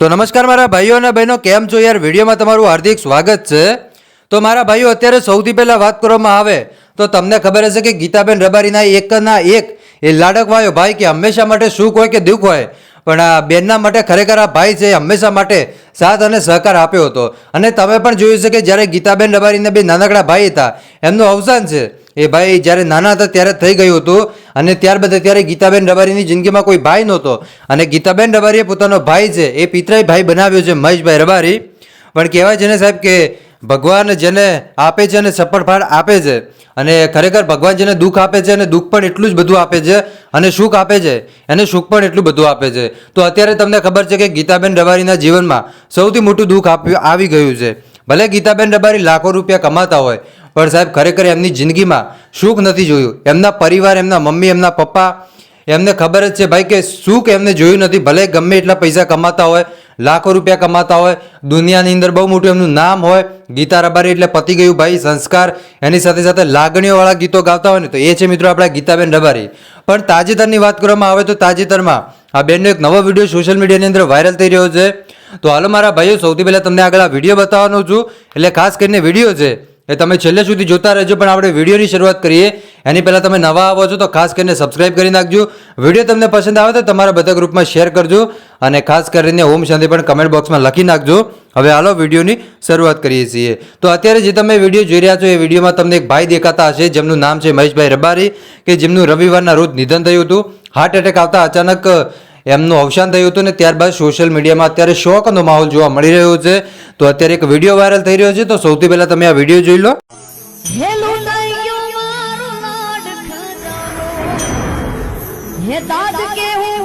તો નમસ્કાર મારા ભાઈઓ અને બહેનો, કેમ છો યાર? વિડીયોમાં તમારું હાર્દિક સ્વાગત છે. તો મારા ભાઈઓ, અત્યારે સૌથી પહેલાં વાત કરવામાં આવે, તો તમને ખબર હશે કે ગીતાબેન રબારીના એકના એક, એ લાડકવાયો ભાઈ કે હંમેશા માટે સુખ હોય કે દુઃખ હોય, પણ આ બેનના માટે ખરેખર આ ભાઈ છે હંમેશા માટે સાથ અને સહકાર આપ્યો હતો. અને તમે પણ જોયું છે કે જ્યારે ગીતાબેન રબારીના બે નાનકડા ભાઈ હતા, એમનું અવસાન છે એ ભાઈ, જ્યારે નાના હતા ત્યારે થઈ ગયું હતું અને ત્યારબાદ અત્યારે ગીતાબેન રબારીની જિંદગીમાં કોઈ ભાઈ નહોતો. અને ગીતાબેન રબારીએ પોતાનો ભાઈ છે, એ પિતરાઈ ભાઈ બનાવ્યો છે, મહેશભાઈ રબારી. પણ કહેવાય છે ને સાહેબ કે ભગવાન જેને આપે છે અને સફળ આપે છે. અને ખરેખર ભગવાન જેને દુઃખ આપે છે અને દુઃખ પણ એટલું જ બધું આપે છે અને સુખ આપે છે. એને સુખ પણ એટલું બધું આપે છે. તો અત્યારે તમને ખબર છે કે ગીતાબેન રબારીના જીવનમાં સૌથી મોટું દુઃખ આવી ગયું છે. ભલે ગીતાબેન રબારી લાખો રૂપિયા કમાતા હોય પણ સાહેબ ખરેખર એમની જિંદગીમાં સુખ નથી જોયું. એમના પરિવાર, એમના મમ્મી, એમના પપ્પા, એમને ખબર જ છે ભાઈ કે સુખ એમને જોયું નથી. ભલે ગમે એટલા પૈસા કમાતા હોય, લાખો રૂપિયા કમાતા હોય, દુનિયાની અંદર બહુ મોટું એમનું નામ હોય, ગીતા રબારી એટલે પતી ગયું ભાઈ, સંસ્કાર, એની સાથે સાથે લાગણીઓવાળા ગીતો ગાતા હોય ને, તો એ છે મિત્રો આપણા ગીતાબેન રબારી. પણ તાજેતરની વાત કરવામાં આવે તો તાજેતરમાં આ બેનનો એક નવો વીડિયો સોશિયલ મીડિયાની અંદર વાયરલ થઈ રહ્યો છે. તો હાલો મારા ભાઈઓ, સૌથી પહેલાં તમને આગળ આ વીડિયો બતાવવાનો છું. એટલે ખાસ કરીને વીડિયો છે એ તમે છેલ્લે સુધી જોતા રહેજો, પણ આપણે વિડીયોની શરૂઆત કરીએ. એની પહેલાં તમે નવા આવો છો તો ખાસ કરીને સબસ્ક્રાઇબ કરી નાખજો. વીડિયો તમને પસંદ આવે તો તમારા બધા ગ્રુપમાં શેર કરજો અને ખાસ કરીને ઓમ શાંતિ પણ કમેન્ટ બોક્સમાં લખી નાખજો. હવે હાલો વિડીયોની શરૂઆત કરીએ છીએ. તો અત્યારે જે તમે વીડિયો જોઈ રહ્યા છો, એ વિડીયોમાં તમને એક ભાઈ દેખાતા હશે, જેમનું નામ છે મહેશભાઈ રબારી, કે જેમનું રવિવારના રોજ નિધન થયું હતું. હાર્ટ એટેક આવતા અચાનક એમનું અવસાન થયું હતું ને ત્યારબાદ સોશિયલ મીડિયામાં અત્યારે શોકનો માહોલ જોવા મળી રહ્યો છે. તો અત્યારે એક વીડિયો વાયરલ થઈ રહ્યો છે, તો સૌથી પહેલા તમે આ વીડિયો જોઈ લો. હે દાદ કે હું